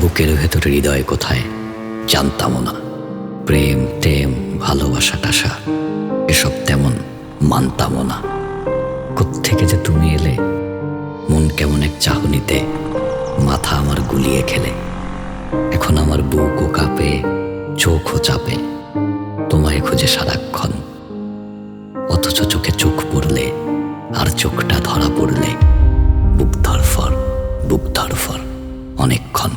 বুকের ভেতরে হৃদয় কোথায় জানতামও না। প্রেম, টেম, ভালোবাসা টাসা এসব তেমন মানতামও না। কোত্থেকে যে তুমি এলে? মন কেমন এক চাহনিতে মাথা আমার গুলিয়ে খেলে। এখন আমার বুকও কাঁপে, চোখও চাপে, তোমায় খুঁজে সারাক্ষণ। অথচ চোখে চোখ পড়লে আর চোখটা ধরা পড়লে বুক ধরফর বুক ধরফর অনেকক্ষণ।